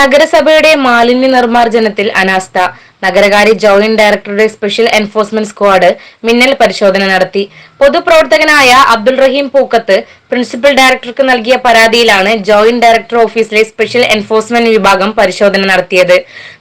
നഗരസഭയുടെ മാലിന്യ നിർമ്മാർജനത്തിൽ അനാസ്ഥ. നഗരകാര്യ ജോയിന്റ് ഡയറക്ടറുടെ സ്പെഷ്യൽ എൻഫോഴ്സ്മെന്റ് സ്ക്വാഡ് മിന്നൽ പരിശോധന നടത്തി. പൊതുപ്രവർത്തകനായ അബ്ദുൾ റഹീം പൂക്കത്ത് പ്രിൻസിപ്പൽ ഡയറക്ടർക്ക് നൽകിയ പരാതിയിലാണ് ജോയിന്റ് ഡയറക്ടർ ഓഫീസിലെ സ്പെഷ്യൽ എൻഫോഴ്സ്മെന്റ് വിഭാഗം പരിശോധന നടത്തിയത്.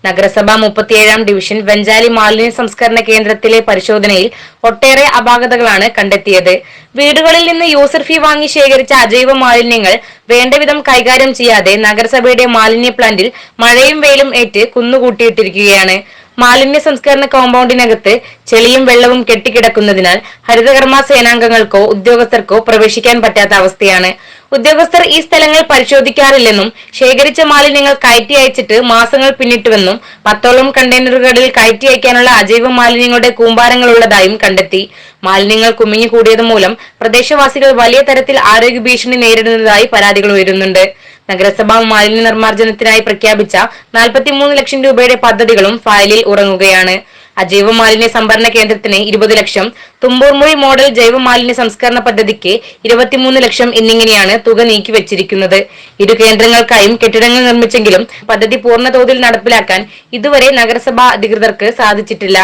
നഗരസഭ മുപ്പത്തിയേഴാം ഡിവിഷൻ വെഞ്ചാലി മാലിന്യ സംസ്കരണ കേന്ദ്രത്തിലെ പരിശോധനയിൽ ഒട്ടേറെ അപാകതകളാണ് കണ്ടെത്തിയത്. വീടുകളിൽ നിന്ന് യൂസർ ഫീ വാങ്ങി ശേഖരിച്ച അജൈവ മാലിന്യങ്ങൾ വേണ്ടവിധം കൈകാര്യം ചെയ്യാതെ നഗരസഭയുടെ മാലിന്യ പ്ലാന്റിൽ മഴയും വെയിലും ഏറ്റ് കുന്നുകൂട്ടിയിട്ടിരിക്കുകയാണ്. മാലിന്യ സംസ്കരണ കോമ്പൗണ്ടിനകത്ത് ചെളിയും വെള്ളവും കെട്ടിക്കിടക്കുന്നതിനാൽ ഹരിതകർമ്മ സേനാംഗങ്ങൾക്കോ ഉദ്യോഗസ്ഥർക്കോ പ്രവേശിക്കാൻ പറ്റാത്ത അവസ്ഥയാണ്. ഉദ്യോഗസ്ഥർ ഈ സ്ഥലങ്ങൾ പരിശോധിക്കാറില്ലെന്നും ശേഖരിച്ച മാലിന്യങ്ങൾ കയറ്റി അയച്ചിട്ട് മാസങ്ങൾ പിന്നിട്ടുവെന്നും പത്തോളം കണ്ടെയ്നറുകളിൽ കയറ്റി അയക്കാനുള്ള അജൈവ മാലിന്യങ്ങളുടെ കൂമ്പാരങ്ങളുള്ളതായും കണ്ടെത്തി. മാലിന്യങ്ങൾ കുമിഞ്ഞു കൂടിയത് മൂലം പ്രദേശവാസികൾ വലിയ തരത്തിൽ ആരോഗ്യ ഭീഷണി നേരിടുന്നതായി പരാതികൾ ഉയരുന്നുണ്ട്. നഗരസഭ മാലിന്യ നിർമ്മാർജനത്തിനായി പ്രഖ്യാപിച്ച 43 ലക്ഷം രൂപയുടെ പദ്ധതികളും ഫയലിൽ ഉറങ്ങുകയാണ്. അജൈവ മാലിന്യ സംഭരണ കേന്ദ്രത്തിന് ഇരുപത് ലക്ഷം തുമ്പൂർമൊഴി മോഡൽ ജൈവ മാലിന്യ സംസ്കരണ പദ്ധതിക്ക് ഇരുപത്തിമൂന്ന് ലക്ഷം എന്നിങ്ങനെയാണ് തുക നീക്കിവച്ചിരിക്കുന്നത് ഇരു കേന്ദ്രങ്ങൾക്കായും കെട്ടിടങ്ങൾ നിർമ്മിച്ചെങ്കിലും പദ്ധതി പൂർണതോതിൽ നടപ്പിലാക്കാൻ ഇതുവരെ നഗരസഭാ അധികൃതർക്ക് സാധിച്ചിട്ടില്ല.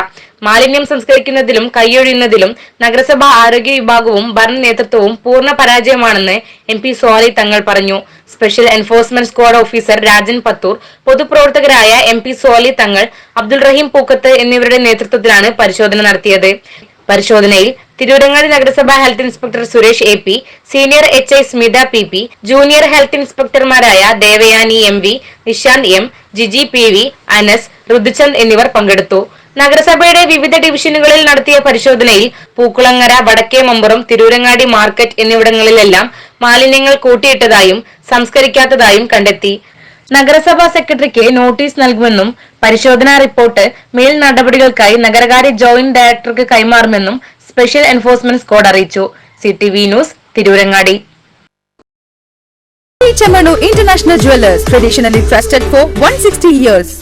മാലിന്യം സംസ്കരിക്കുന്നതിലും കൈയൊഴിയുന്നതിലും നഗരസഭാ ആരോഗ്യ വിഭാഗവും ഭരണ നേതൃത്വവും പൂർണ പരാജയമാണെന്ന് എം പി സോലി തങ്ങൾ പറഞ്ഞു. Special enforcement squad officer Rajan Pathur പൊതുപ്രവർത്തകരായ M P Soli Thangal Abdul റഹീം പൂക്കത്ത് എന്നിവരുടെ നേതൃത്വത്തിലാണ് പരിശോധന നടത്തിയത്. പരിശോധനയിൽ തിരൂരങ്ങാടി നഗരസഭ health inspector Suresh A P senior H I Smitha P P junior health ഇൻസ്പെക്ടർമാരായ Devayani M V Nishanth M Jiji P V Anas Rithuchand എന്നിവർ പങ്കെടുത്തു. നഗരസഭയുടെ വിവിധ ഡിവിഷനുകളിൽ നടത്തിയ പരിശോധനയിൽ പൂക്കുളങ്ങര വടക്കേ മമ്പുറം തിരൂരങ്ങാടി മാർക്കറ്റ് എന്നിവിടങ്ങളിലെല്ലാം മാലിന്യങ്ങൾ കൂട്ടിയിട്ടതായും സംസ്കരിക്കാത്തതായും കണ്ടെത്തി. നഗരസഭാ സെക്രട്ടറിക്ക് നോട്ടീസ് നൽകുമെന്നും പരിശോധനാ റിപ്പോർട്ട് മേൽ നടപടികൾക്കായി നഗരകാര്യ ജോയിന്റ് ഡയറക്ടർക്ക് കൈമാറുമെന്നും സ്പെഷ്യൽ എൻഫോഴ്സ്മെന്റ് സ്ക്വാഡ് അറിയിച്ചു C T V news Tirurangadi Chamanu International Jewelers, traditionally trusted for 160 years.